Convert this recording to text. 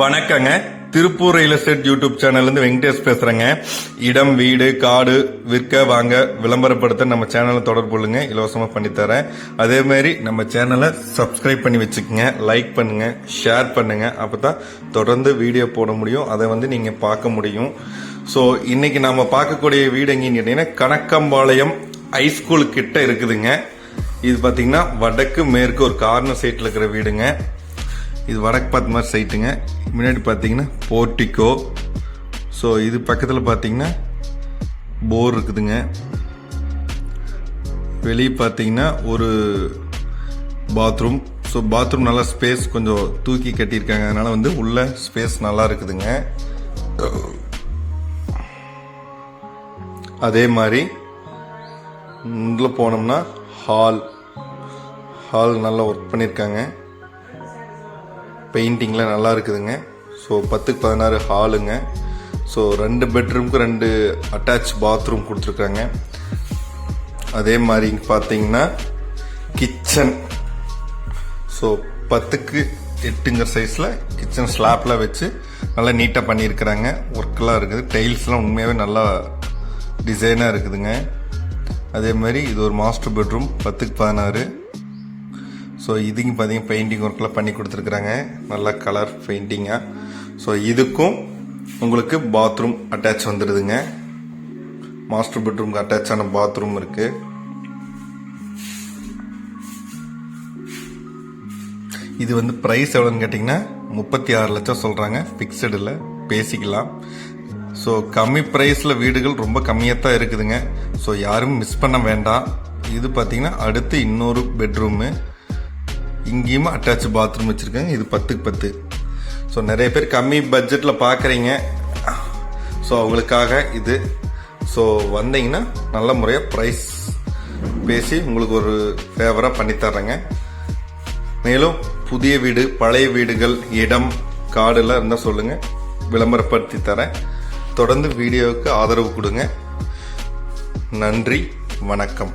வணக்கங்க. Tiruppur real estate YouTube சேனல்ல இருந்து வெங்கடேஷ் பேசுறேங்க. இடம் வீடு காடு விற்க வாங்க விளம்பரப்படுத்த நம்ம சேனலை தொடர்பு கொள்ளுங்க. இலவசமா பண்ணித்தரேன். அதேமாரி அதே மாதிரி நம்ம சேனலை சப்ஸ்கிரைப் பண்ணி வச்சுக்கோங்க. லைக் பண்ணுங்க ஷேர் பண்ணுங்க. அப்பதான் தொடர்ந்து வீடியோ போட முடியும். அதை வந்து நீங்க பார்க்க முடியும். ஸோ இன்னைக்கு நாம பார்க்கக்கூடிய வீடு எங்கன்னு கேட்டீங்கன்னா கணக்கம்பாளையம் ஹைஸ்கூல் கிட்ட இருக்குதுங்க. இது பாத்தீங்கன்னா வடக்கு மேற்கு ஒரு கார்னர் சைட்ல இருக்கிற வீடுங்க. இது வடக்கு பார்த்த மாதிரி சைட்டுங்க. முன்னாடி பார்த்தீங்கன்னா போர்ட்டிக்கோ ஸோ இது பக்கத்தில் பார்த்தீங்கன்னா போர் இருக்குதுங்க. வெளியே பார்த்தீங்கன்னா ஒரு பாத்ரூம். ஸோ பாத்ரூம் நல்லா ஸ்பேஸ் கொஞ்சம் தூக்கி கட்டியிருக்காங்க. அதனால் வந்து உள்ள ஸ்பேஸ் நல்லா இருக்குதுங்க. அதே மாதிரி உள்ள போனோம்னா ஹால் ஹால் நல்லா ஒர்க் பண்ணியிருக்காங்க. பெயிண்டிங்லாம் நல்லா இருக்குதுங்க. ஸோ பத்துக்கு பதினாறு ஹாலுங்க. ஸோ ரெண்டு பெட்ரூம்க்கு ரெண்டு அட்டாச் பாத்ரூம் கொடுத்துருக்காங்க. அதே மாதிரி பார்த்தீங்கன்னா கிச்சன் ஸோ பத்துக்கு எட்டுங்கிற சைஸில் கிச்சன் ஸ்லாப்லாம் வச்சு நல்லா நீட்டாக பண்ணியிருக்கிறாங்க. ஒர்க்கெலாம் இருக்குது. டைல்ஸ்லாம் உண்மையாகவே நல்லா டிசைனாக இருக்குதுங்க. அதே மாதிரி இது ஒரு மாஸ்டர் பெட்ரூம் பத்துக்கு பதினாறு. ஸோ இதுக்கு பார்த்தீங்கன்னா பெயிண்டிங் ஒர்க்கெலாம் பண்ணி கொடுத்துருக்குறாங்க. நல்லா கலர் பெயிண்டிங்காக ஸோ இதுக்கும் உங்களுக்கு பாத்ரூம் அட்டாச் வந்துடுதுங்க மாஸ்டர் பெட்ரூம்க்கு அட்டாச் ஆன பாத்ரூம் இருக்குது இது வந்து ப்ரைஸ் எவ்வளோன்னு கேட்டிங்கன்னா முப்பத்தி ஆறு லட்சம் சொல்கிறாங்க ஃபிக்ஸடில் பேசிக்கலாம். ஸோ கம்மி ப்ரைஸில் வீடுகள் ரொம்ப கம்மியாக தான் இருக்குதுங்க. ஸோ யாரும் மிஸ் பண்ண வேண்டாம். இது பார்த்தீங்கன்னா அடுத்து இன்னொரு பெட்ரூமு இங்கேயும் அட்டாச் பாத்ரூம் வச்சுருக்காங்க. இது பத்துக்கு பத்து. ஸோ நிறைய பேர் கம்மி பட்ஜெட்டில் பார்க்குறீங்க ஸோ அவங்களுக்காக இது. ஸோ வந்தீங்கன்னா நல்ல முறையாக ப்ரைஸ் பேசி உங்களுக்கு ஒரு ஃபேவராக பண்ணி தர்றேங்க. மேலும் புதிய வீடு பழைய வீடுகள் இடம் காடுலாம் இருந்தால் சொல்லுங்கள் விளம்பரப்படுத்தி தரேன். தொடர்ந்து வீடியோவுக்கு ஆதரவு கொடுங்க. நன்றி வணக்கம்.